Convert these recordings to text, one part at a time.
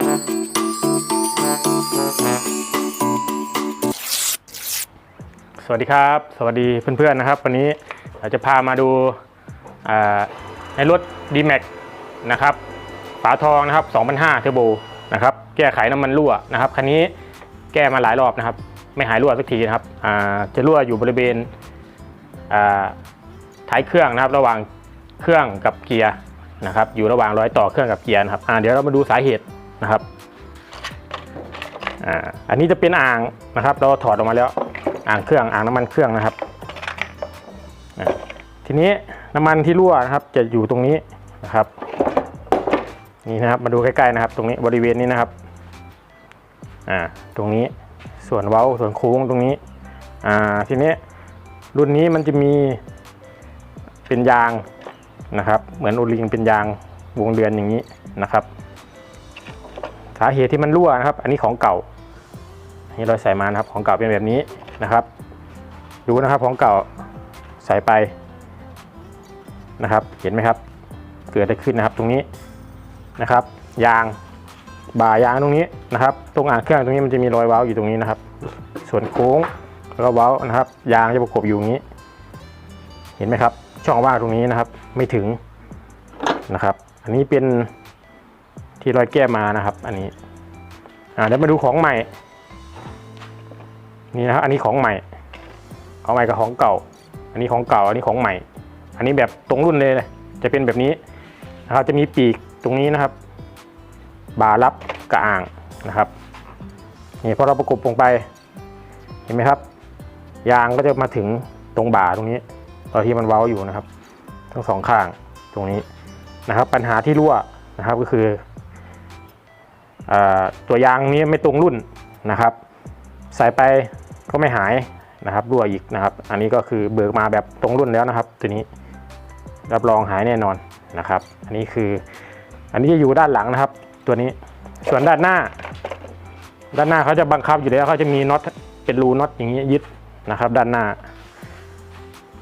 สวัสดีครับ สวัสดีเพื่อนๆนะครับ วันนี้เราจะพามาดูในรถ D-Max นะครับฝาทองนะครับ2005เทอร์โบนะครับแก้ไขน้ำมันรั่วนะครับคันนี้แก้มาหลายรอบนะครับ ไม่หายรั่วสักทีนะครับจะรั่วอยู่บริเวณท้ายเครื่องนะครับ ระหว่างเครื่องกับเกียร์นะครับอยู่ระหว่างร้อยต่อเครื่องกับเกียร์นะครับเดี๋ยวเรามาดูสาเหตุ นะครับอ่าอันนี้จะเป็นอ่างนะครับ เราถอดออกมาแล้วอ่างเครื่องอ่างน้ำมันเครื่องนะครับ ทีนี้น้ำมันที่รั่วนะครับจะอยู่ตรงนี้นะครับ นี่นะครับมาดูใกล้ๆนะครับ ตรงนี้บริเวณนี้นะครับอ่าตรงนี้ส่วนเว้าส่วนโค้งตรงนี้อ่าทีนี้รุ่นนี้มันจะมีเป็นยางนะครับ เหมือนโอลิงเป็นยางวงเดือนอย่างนี้นะครับ สาเหตุที่มันรั่วนะครับ อันนี้ของเก่าอันนี่เราใส่มานะครับของเก่าเป็นแบบนี้นะครับ ดูนะครับของเก่าใส่ไปนะครับ เห็นไหมครับ เกิดอะไรขึ้นนะครับตรงนี้นะครับ ยางบ่ายางตรงนี้นะครับ ตรงอ่างเครื่องตรงนี้มันจะมีรอยเว้าอยู่ตรงนี้นะครับ ส่วนโค้งแล้วก็เว้านะครับ ยางจะประกบอยู่อย่างนี้ เห็นไหมครับ ช่องว่างตรงนี้นะครับ ไม่ถึงนะครับ อันนี้เป็น ที่รอยแก้มานะครับ อันนี้อ่าเดี๋ยวมาดูของใหม่ นี่นะครับอันนี้ของใหม่ของใหม่กับของเก่า อันนี้ของเก่าอันนี้ของใหม่ อันนี้แบบตรงรุ่นเลยจะเป็นแบบนี้นะครับจะมีปีกตรงนี้นะครับ บารับกระอ่างนะครับนี่พอเราประกบลงไปเห็นไหมครับ ยางก็จะมาถึงตรงบ่าตรงนี้ ตอนที่มันเว้าอยู่นะครับ ทั้งสองข้างตรงนี้นะครับ ปัญหาที่รั่วนะครับก็คือ ตัวยางนี้ไม่ตรงรุ่นนะครับ ใส่ไปก็ไม่หายนะครับรั่วอีกนะครับ อันนี้ก็คือเบิกมาแบบตรงรุ่นแล้วนะครับ ตัวนี้รับรองหายแน่นอนนะครับ อันนี้คืออันนี้จะอยู่ด้านหลังนะครับ ตัวนี้ส่วนด้านหน้า ด้านหน้าเขาจะบังคับอยู่แล้วเขาจะมีน็อตเป็นรูน็อตอย่างนี้ยึดนะครับ ด้านหน้า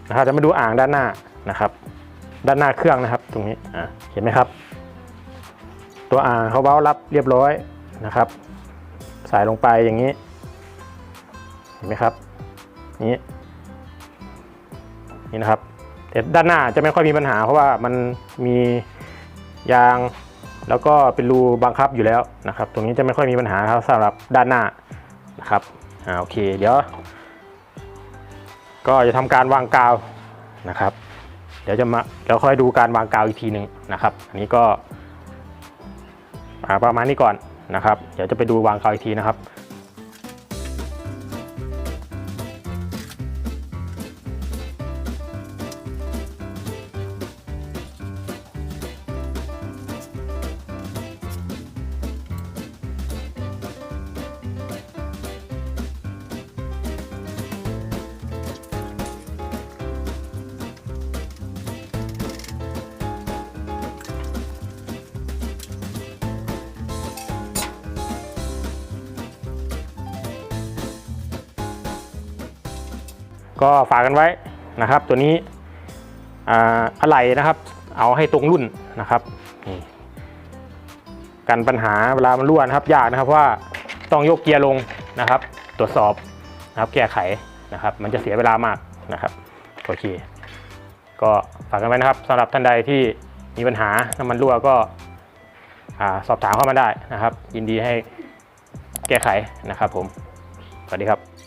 นะครับจะมาดูอ่างด้านหน้านะครับ ด้านหน้าเครื่องนะครับ ตรงนี้อ่าเห็นไหมครับ ตัวอ่างเขาเบ้ารับเรียบร้อยนะครับ ใส่ลงไปอย่างนี้ เห็นไหมครับ นี่นี่นะครับแต่ด้านหน้าจะไม่ค่อยมีปัญหา เพราะว่ามันมียางแล้วก็เป็นรูบังคับอยู่แล้วนะครับ ตรงนี้จะไม่ค่อยมีปัญหาครับสำหรับด้านหน้านะครับอ่าโอเค เดี๋ยว ก็จะทำการวางกาวนะครับ เดี๋ยวจะมาเดี๋ยวค่อยดูการวางกาวอีกทีหนึ่งนะครับ อันนี้ก็ ประมาณนี้ก่อนนะครับ เดี๋ยวจะไปดูวางกาวอีกทีนะครับ ก็ฝากกันไว้นะครับ ตัวนี้อ่าอะไรนะครับ เอาให้ตรงรุ่นนะครับกันปัญหาเวลามันรั่วนะครับ ยากนะครับว่าต้องยกเกียร์ลงนะครับ ตรวจสอบนะครับแก้ไขนะครับ มันจะเสียเวลามากนะครับโอเคก็ฝากกันไว้นะครับสำหรับท่านใดที่มีปัญหาน้ำมันรั่วก็สอบถามเข้ามาได้นะครับ ยินดีให้แก้ไขนะครับผม สวัสดีครับ